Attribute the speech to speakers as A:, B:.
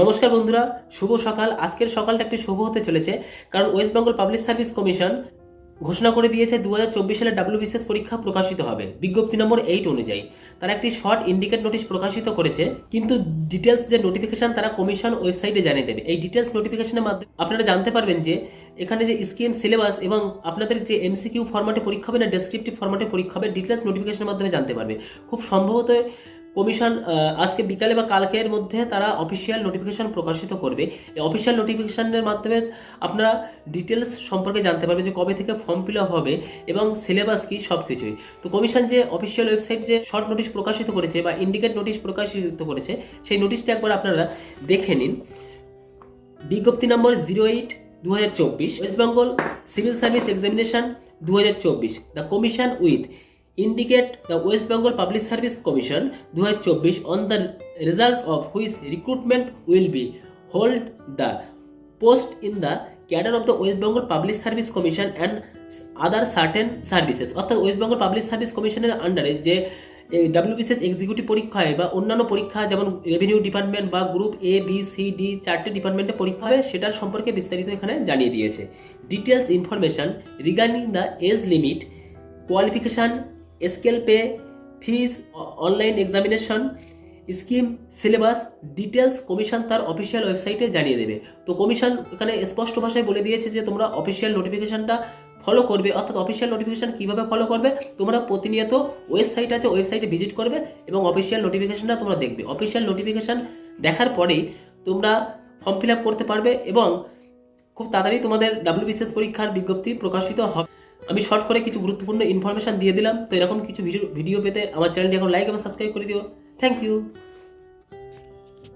A: নমস্কার বন্ধুরা, শুভ সকাল। আজকের সকালটা একটি শুভ হতে চলেছে, কারণ West Bengal public service commission ঘোষণা করে দিয়েছে দু হাজার চব্বিশ সালে ডাব্লিউবিসিএস পরীক্ষা প্রকাশিত হবে, বিজ্ঞপ্তি নম্বর এইট অনুযায়ী। তারা একটি শর্ট ইন্ডিকেট নোটিশ প্রকাশিত করেছে, কিন্তু ডিটেলস যে নোটিফিকেশন তারা কমিশন ওয়েবসাইটে জানিয়ে দেবে। এই ডিটেলস নোটিফিকেশনের মাধ্যমে আপনারা জানতে পারবেন যে, এখানে যে স্কিম সিলেবাস এবং আপনাদের যে এমসিকিউ ফরম্যাটে পরীক্ষা হবে না ডেসক্রিপটিভ ফরম্যাটে পরীক্ষা হবে ডিটেলস নোটিফিকেশনের মাধ্যমে জানতে পারবে। খুব সম্ভবত কমিশন আজকে বিকালে বা কালকের মধ্যে তারা অফিসিয়াল নোটিফিকেশন প্রকাশিত করবে। এই অফিসিয়াল নোটিফিকেশনের মাধ্যমে আপনারা ডিটেলস সম্পর্কে জানতে পারবে যে কবে থেকে ফর্ম ফিল আপ হবে এবং সিলেবাস কি সব কিছুই তো কমিশন যে অফিসিয়াল ওয়েবসাইট যে শর্ট নোটিশ প্রকাশিত করেছে বা ইন্ডিকেট নোটিশ প্রকাশিত করেছে, সেই নোটিশটা একবার আপনারা দেখে নিন। বিজ্ঞপ্তি নম্বর জিরো এইট দু হাজার চব্বিশ West Bengal civil service examination দু হাজার চব্বিশ the commission with indicate the West Bengal public service commission দু হাজার চব্বিশ on the result of which recruitment will be hold the post in the cadre of the West Bengal public service commission and other certain services অর্থাৎ West Bengal public service কমিশনের আন্ডারে যে WBCS executive পরীক্ষা হয় বা অন্যান্য পরীক্ষা, যেমন রেভিনিউ ডিপার্টমেন্ট বা group A B C D চারটে ডিপার্টমেন্টে পরীক্ষা হয়, সেটার সম্পর্কে বিস্তারিত এখানে জানিয়ে দিয়েছে। Details information regarding the age limit qualification scale pay, fees, online examination, scheme, syllabus, details commission তার অফিসিয়াল ওয়েবসাইটে জানিয়ে দেবে। তো কমিশন এখানে স্পষ্ট ভাষায় বলে দিয়েছে যে, তোমরা অফিসিয়াল নোটিফিকেশনটা ফলো করবে, অর্থাৎ অফিসিয়াল নোটিফিকেশন কীভাবে ফলো করবে, তোমরা প্রতিনিয়ত ওয়েবসাইট আছে, ওয়েবসাইটে ভিজিট করবে এবং অফিসিয়াল নোটিফিকেশানটা তোমরা দেখবে। অফিসিয়াল নোটিফিকেশান দেখার পরেই তোমরা ফর্ম ফিল আপ করতে পারবে এবং খুব তাড়াতাড়ি তোমাদের ডাব্লিউবিসিএস পরীক্ষার বিজ্ঞপ্তি প্রকাশিত হবে। আমি শর্ট করে কিছু গুরুত্বপূর্ণ ইনফরমেশন দিয়ে দিলাম। তো এরকম কিছু ভিডিও পেতে আমার চ্যানেলটি এখন লাইক এবং সাবস্ক্রাইব করে দিও। Thank you